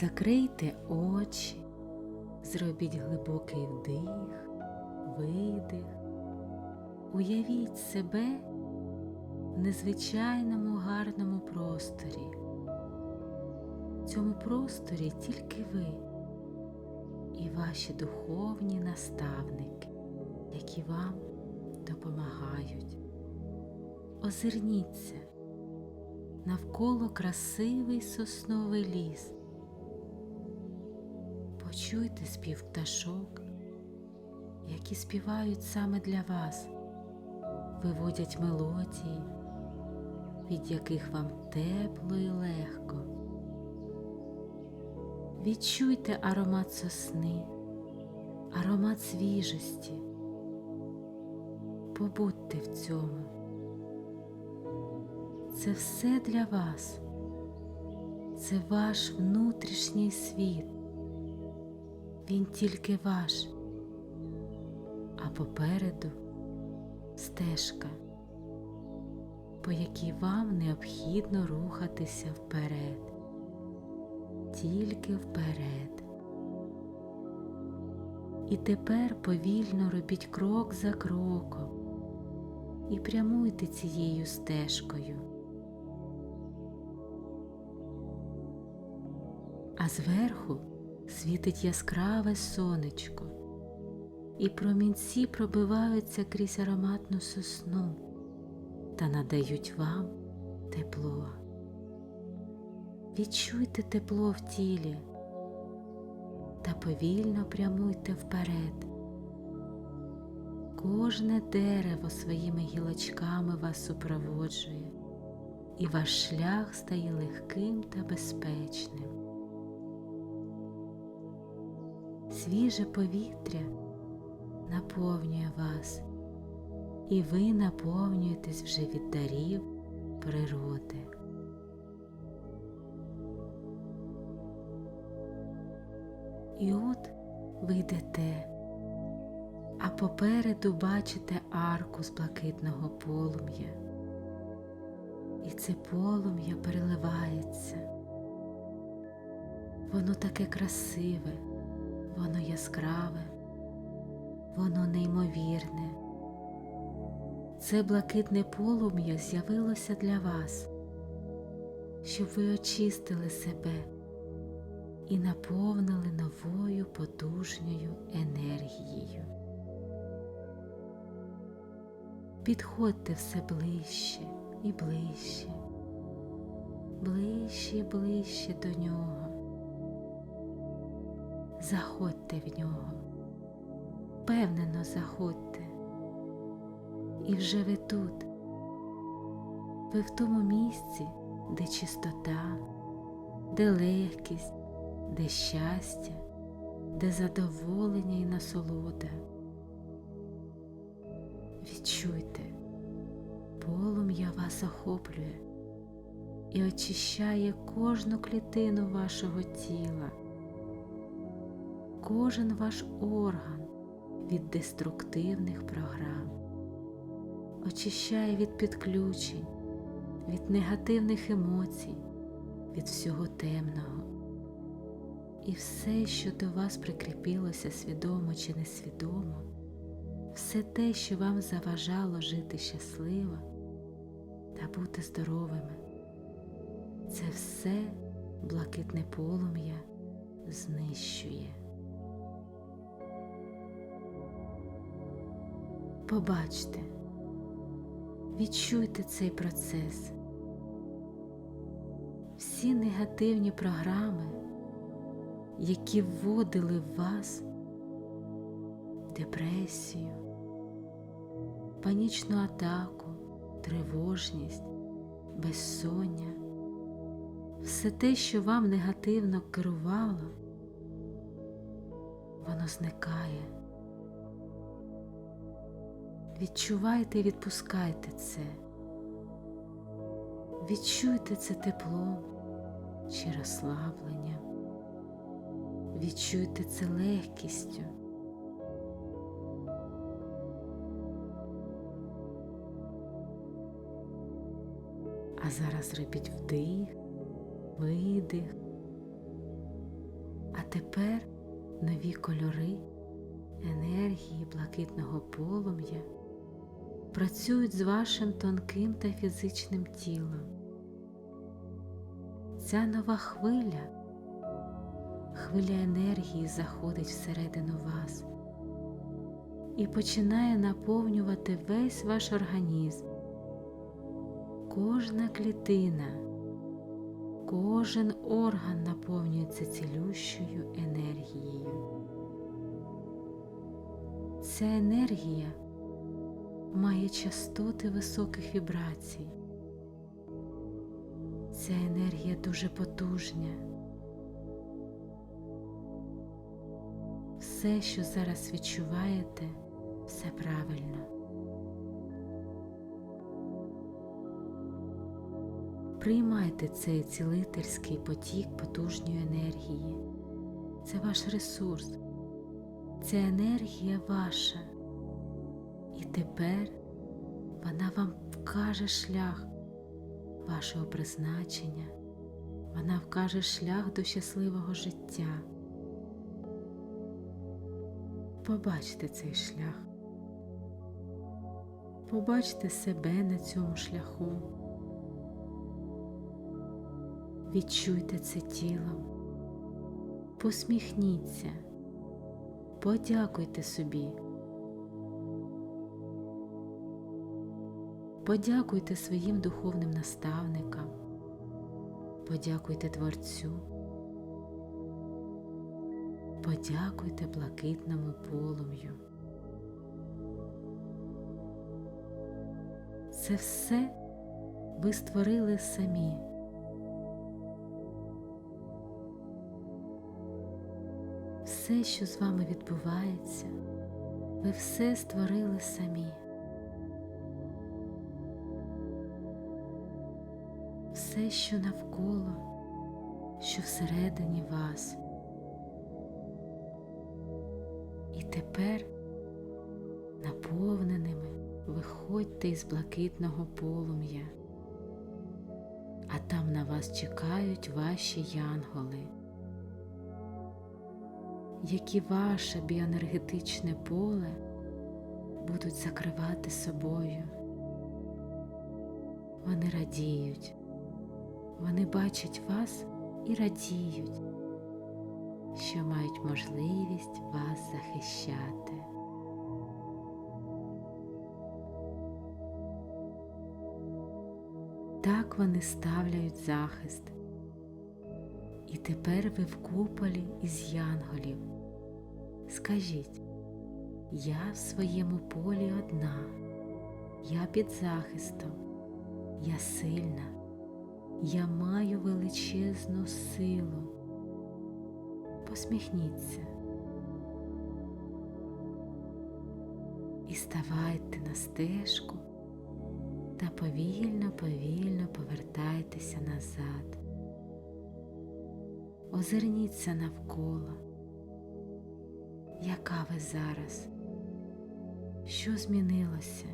Закрийте очі, зробіть глибокий вдих, видих. Уявіть себе в незвичайному гарному просторі. В цьому просторі тільки ви і ваші духовні наставники, які вам допомагають. Озирніться навколо красивий сосновий ліс. Почуйте спів пташок, які співають саме для вас, виводять мелодії, від яких вам тепло і легко. Відчуйте аромат сосни, аромат свіжості. Побудьте в цьому. Це все для вас. Це ваш внутрішній світ. Він тільки ваш, а попереду стежка, по якій вам необхідно рухатися вперед, тільки вперед. І тепер повільно робіть крок за кроком і прямуйте цією стежкою. А зверху світить яскраве сонечко, і промінці пробиваються крізь ароматну сосну та надають вам тепло. Відчуйте тепло в тілі та повільно прямуйте вперед. Кожне дерево своїми гілочками вас супроводжує, і ваш шлях стає легким та безпечним. Свіже повітря наповнює вас, і ви наповнюєтесь вже від дарів природи. І от ви йдете, а попереду бачите арку з блакитного полум'я, і це полум'я переливається. Воно таке красиве, воно яскраве, воно неймовірне. Це блакитне полум'я з'явилося для вас, щоб ви очистили себе і наповнили новою потужною енергією. Підходьте все ближче і ближче, ближче і ближче до нього. Заходьте в нього, впевнено заходьте, і вже ви тут, ви в тому місці, де чистота, де легкість, де щастя, де задоволення і насолода. Відчуйте, полум'я вас охоплює і очищає кожну клітину вашого тіла, кожен ваш орган від деструктивних програм, очищає від підключень, від негативних емоцій, від всього темного. І все, що до вас прикріпилося свідомо чи несвідомо, все те, що вам заважало жити щасливо та бути здоровими, це все блакитне полум'я знищує. Побачте, відчуйте цей процес. Всі негативні програми, які вводили в вас депресію, панічну атаку, тривожність, безсоння, все те, що вам негативно керувало, воно зникає. Відчувайте і відпускайте це. Відчуйте це теплом чи розслабленням. Відчуйте це легкістю. А зараз робіть вдих, видих А тепер нові кольори енергії блакитного полум'я працюють з вашим тонким та фізичним тілом. Ця нова хвиля, хвиля енергії заходить всередину вас і починає наповнювати весь ваш організм. Кожна клітина, кожен орган наповнюється цілющою енергією. Ця енергія має частоти високих вібрацій. Ця енергія дуже потужня. Все, що зараз відчуваєте, все правильно. Приймайте цей цілительський потік потужньої енергії. Це ваш ресурс. Ця енергія ваша. І тепер вона вам вкаже шлях вашого призначення, вона вкаже шлях до щасливого життя. Побачте цей шлях. Побачте себе на цьому шляху. Відчуйте це тілом, посміхніться, подякуйте собі. Подякуйте своїм духовним наставникам, подякуйте Творцю, подякуйте блакитному полум'ю. Це все ви створили самі. Все, що з вами відбувається, ви все створили самі. Все, що навколо, що всередині вас. І тепер наповненими виходьте із блакитного полум'я, а там на вас чекають ваші янголи які ваше біоенергетичне поле будуть закривати собою. Вони радіють, вони бачать вас і радіють, що мають можливість вас захищати. Так вони ставляють захист. І тепер ви в куполі із янголів. Скажіть, я в своєму полі одна, я під захистом, я сильна, я маю величезну силу. Посміхніться і ставайте на стежку та повільно, повільно повертайтеся назад. Озирніться навколо, яка ви зараз, що змінилося?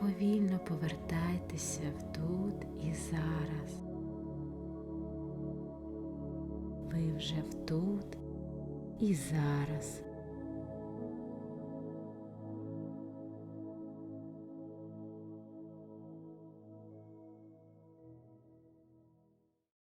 Повільно повертайтеся в тут і зараз. Ви вже в тут і зараз.